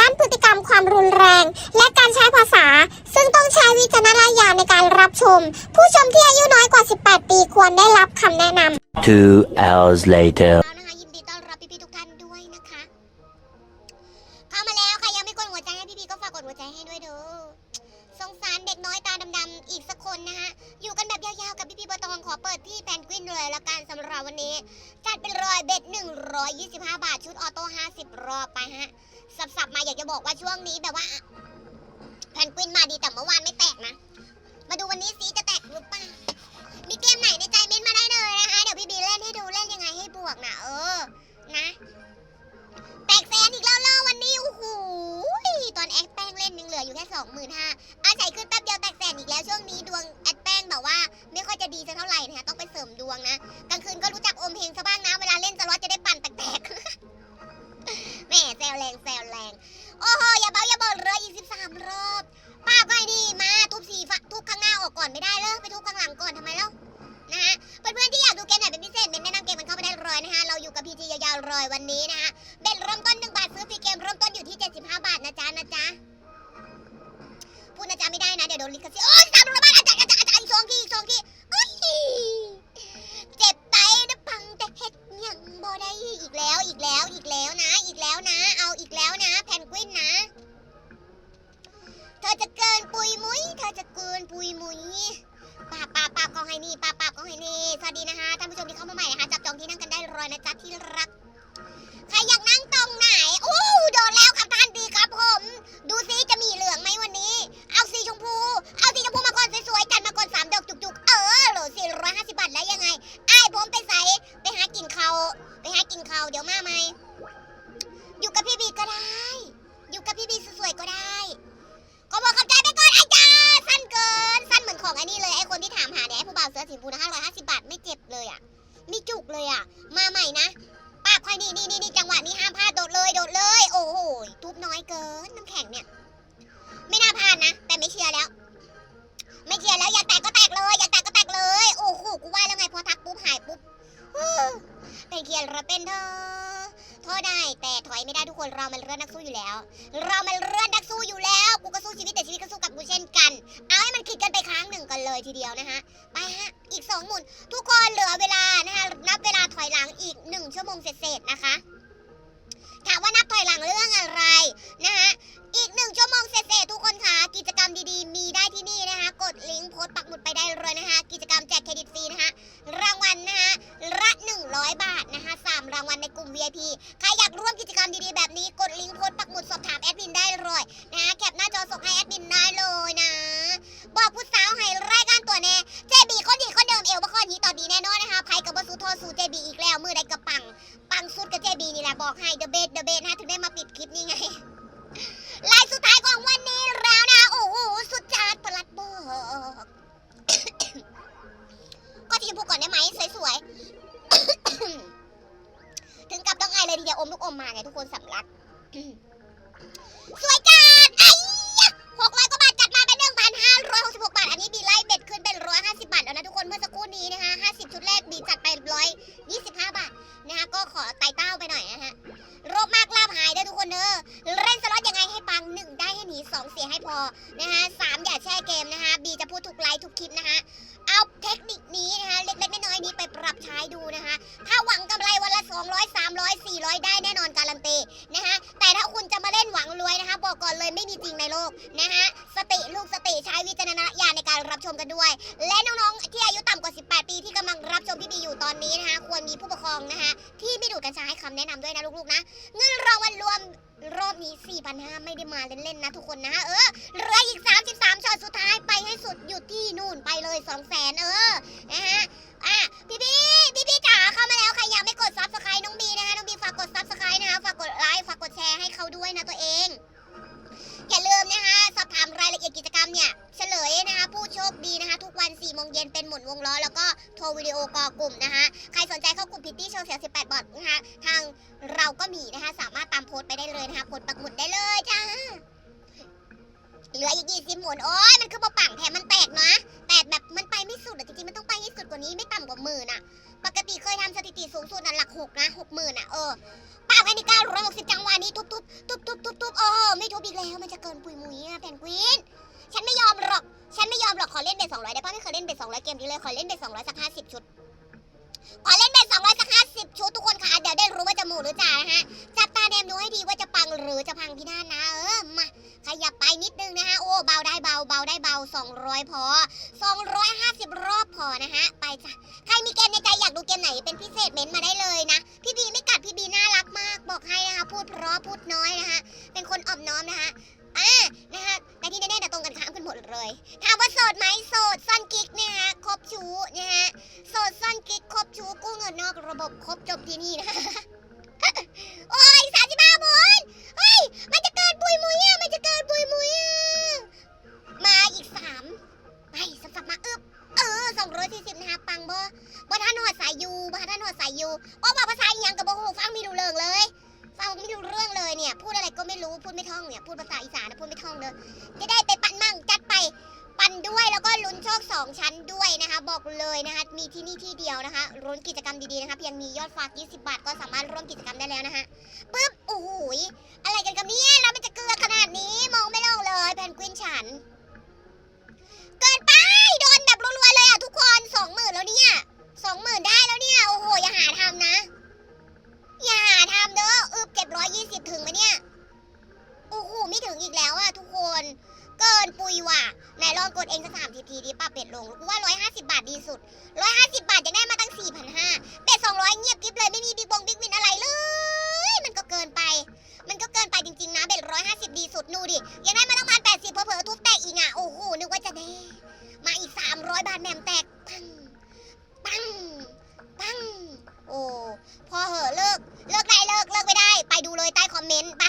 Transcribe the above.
ด้านพฤติกรรมความรุนแรง และการใช้ภาษา ซึ่งต้องใช้วิจารณญาณในการรับชม ผู้ชมที่อายุน้อยกว่า 18 ปีควรได้รับคำแนะนำ Two hours later. แล้วนะคะยินดีต้อนรับพี่ๆทุกท่านด้วยนะคะ เข้ามาแล้วใครยังไม่กดหัวใจให้พี่ๆก็ฝากกดหัวใจให้ด้วยเด้อ สงสารเด็กน้อยตาดำๆอีกสักคนนะฮะ อยู่กันแบบยาวๆกับพี่ๆบตองขอเปิดที่แพนกวินเลยละกันสำหรับวันนี้ จัดเป็นรอยเบ็ด 125 บาทชุดออโต้ 50 รอบไปฮะ สับๆมาอยากจะบอกว่าช่วงนี้แบบว่าแพนกวินมาดีแต่เมื่อวานไม่แตกนะ มาดูวันนี้สีจะแตกหรือเปล่ามีเกมไหนในใจเม้นมาได้เลยนะคะ เดี๋ยวพี่บีเล่นให้ดูเล่นยังไงให้บวกนะเออ นะ แตกแสนอีกแล้วเล่าวันนี้โอ้โหตอนแอดแป้งเล่นยังเหลืออยู่แค่สองหมื่นห้า พีจียวันนี้นะคะเบ็ดเริ่มต้นหนึ่งบาทซื้อฟรีเกมเริ่มต้นอยู่ที่ 75 บาทนะจ๊ะนะจ๊ะพูดนะจ๊ะไม่ได้นะเดี๋ยวโดนลิขสิทธิ์โอ้ยสามร้อยบาทอาจารย์อาจารย์อาจารย์อีกสองทีอีกสองทีโอ้ยเจ็บไตนะพังแต่เฮ็ดยังบ่ได้อีกแล้วอีกแล้วอีกแล้วนะ อีกแล้วนะ เอาอีกแล้วนะแพนกวินนะเธอจะเกินปุยมุ้ยเธอจะเกินปุยมุ้ยป้าป้าปาก็ให้นี่ป้าปาก็ให้นี่สวัสดีนะคะท่านผู้ชมที่เข้ามาใหม่นะคะจับจองที่นั่งกันได้เลยนะจ๊ะที่รัก ใครอยากนั่งตรงไหนโอ้โดนแล้วครับท่านดีครับผม ดูซิจะ เกินน้ำแข็งเนี่ย ไม่น่าพลาดนะ แต่ไม่เชียร์แล้ว ไม่เชียร์แล้วอยากแตกก็แตกเลย อยากแตกก็แตกเลย โอ้โหกูว่าแล้วไงพอทักปุ๊บหายปุ๊บเป็นเคียร์เราเป็นเธอโทษได้แต่ถอยไม่ได้ทุกคนเรามันเรือนักสู้อยู่แล้ว เรามันเรือนักสู้อยู่แล้วกูก็สู้ชีวิตแต่ชีวิตก็สู้กับกูเช่นกัน เอาให้มันคิดกันไปครั้งหนึ่งกันเลยทีเดียวนะคะไปฮะอีกสองหมุน ทุกคนเหลือเวลานะคะนับเวลาถอยหลังอีกหนึ่งชั่วโมงเศษๆนะคะ ดปักหมุดไปได้เลยนะคะ กิจกรรมแจกเครดิตฟรีนะคะ รางวัลนะคะละ100 บาทนะคะสามรางวัลในกลุ่ม VIP ใครอยากร่วมกิจกรรมดีๆแบบนี้กดลิงก์โพสต์ปักหมุดสอบถามแอดมินได้เลยนะคะแคปหน้าจอส่งให้แอดมินได้เลยนะ บอกผู้สาวให้รายการตัวแน่เจบีคนดีคนเดิมเอวบ่คอนนี้ตอนนี้แน่นอนนะคะไพ่กับบสูโทอสูเจบีอีกแล้วมือใดกระปัง ปังสุดกับเจบีนี่แหละบอกให้เดอะเบสเดอะเบสนะ กอมมาไงทุกคนสำลัก สวยจัดไอ้หกร้อยกว่าบาทจัดมาเป็นหนึ่งพันห้าร้อยหกสิบหกบาท อันนี้บีไล่เบ็ดขึ้นเป็นร้อยห้าสิบบาทแล้วนะทุกคนเมื่อสักครู่นี้นะคะห้าสิบชุดแรกบีจัดไปร้อยยี่สิบห้าบาทนะคะก็ขอไต่เต้าไปหน่อยนะฮะโรคมากลาบหายเด้อทุกคนเด้อเล่นสล็อตยังไงให้ปังหนึ่งได้ให้หนีสองเสียให้พอนะคะสามอย่าแช่เกมนะคะบีจะพูดทุกไลฟ์ทุกคลิปนะคะ 300 400 ได้แน่นอนการันตีนะคะแต่ถ้าคุณจะมาเล่นหวังรวยนะคะบอกก่อนเลยไม่มีจริงในโลกนะคะสติลูกสติใช้วิจารณญาณในการรับชมกันด้วย และน้องๆที่อายุต่ำกว่า 18 ปีที่กำลังรับชมพี่บีอยู่ตอนนี้นะคะควรมีผู้ปกครองนะคะที่ไม่ดูดกัญชาให้คำแนะนำด้วยนะลูกๆนะเงินรางวัลรวมรอบนี้4,500ไม่ได้มาเล่นๆนะทุกคนนะเออเหลืออีก 33ช็อตสุดท้ายไปให้สุดอยู่ที่นู่นไปเลย200,000เออ งเย็นเป็นหมุนวงล้อ แล้วก็โทรวิดีโอกอลกลุ่มนะคะ ใครสนใจเข้ากลุ่มพิตตี้โชว์เสีย18 บอทนะคะทางเราก็มีนะคะ สามารถตามโพสต์ไปได้เลยนะคะกดปักหมุดได้เลยจ้าเหลืออีก20หมุนโอ้ยมันคือมาปังแถมมันแตกนะแตกแบบมันไปไม่สุดอะจริงๆ มันต้องไปให้สุดกว่านี้ไม่ต่ำกว่าหมื่นอะปกติเคยทำสถิติสูงสุดน่ะหลักหกนะหกหมื่นอะเออป้าภายใน960จังหวะนี้ทุบทุบทุบทุบทุบทุบโอ้ไม่ทุบอีกแล้วมันจะเกินปุยมุยอะแพนกวิน นไม่ยอมหรอกขอเล่นเบส200ได้ปะไม่เคยเล่นเบส200เกมนี้เลยขอเล่นเบส200สัก50ชุดขอเล่นเบส200สัก50ชุดทุกคนค่ะเดี๋ยวได้รู้ว่าจะหมู่หรือจ่านะฮะจับตาแนมดูให้ดีว่าจะปังหรือจะพังพินานะเออมาขยับไปนิดนึงนะฮะโอ้เบาได้เบาเบาได้เบา200พอ250รอบรอบพอนะฮะไปจ้ะใครมีเกมในใจอยากดูเกมไหนเป็นพิเศษเม้นมาได้เลยนะพี่บีไม่กัดพี่บีน่ารักมากบอกให้นะคะพูดเพราะพูดน้อยนะคะเป็นคนอ่อมน้อมนะคะอ่านะคะ แต่ที่แน่ๆแต่ตรงกันข้ามกันหมดเลย ถามว่าโสดไหมโสดซ่อนกิ๊กนะคะครบชู้นะฮะโสดซ่อนกิ๊กครบชู้กู้เงินนอกระบบครบจบที่นี่นะโอ้ยสามสิบห้าหมุนเฮ้ยมันจะเกินปุยมุยอะมันจะเกินปุยมุยอะมาอีกสามไปสับสับมาอึบเออสองร้อยสี่สิบนะคะปังบ่บ่ท่านหอดสายยูบ่ท่านหอดสายยูว่าว่าภาษาอีหยังกับบ่ฮู้ฟังม่รู้เรื่องเลย ฟังไม่รู้เรื่องเลยเนี่ย พูดอะไรก็ไม่รู้ พูดไม่ท่องเนี่ย พูดภาษาอีสานนะพูดไม่ท่องเลยจะได้ไปปั่นมั่งจัดไป ปั่นด้วยแล้วก็ลุ้นโชคสองชั้นด้วยนะคะ บอกเลยนะคะ มีที่นี่ที่เดียวนะคะลุ้นกิจกรรมดีๆนะคะเพียงมียอดฝาก 20 บาท ก็สามารถร่วมกิจกรรมได้แล้วนะคะปึ๊บโอ้โหยอะไรกันกับเนี่ยแล้วมันจะเกลือขนาดนี้ มองไม่ลงเลยแพนกวินฉัน เกินไปโดน สักสามทีทีดีป่ะเป็ดลงกูว่าร้อยห้าสิบบาทดีสุดร้อยห้าสิบบาทยังได้มาตั้งสี่พันห้าเป็ดสองร้อยเงียบกริบเลยไม่มีบิ๊กบงบิ๊กวินอะไรเลย มันก็เกินไป มันก็เกินไปจริงๆนะเป็ดร้อยห้าสิบดีสุดนู่ดิยังได้มาตั้งพันแปดสิบเผลอทุบแตกอีกอะโอ้โหนึกว่าจะแน่มาอีกสามร้อยบาทแหนมแตกปังปังปังโอ้พอเหอะเลิกเลิกได้เลิกเลิกไม่ได้ ไปดูเลยใต้คอมเมนต์ไป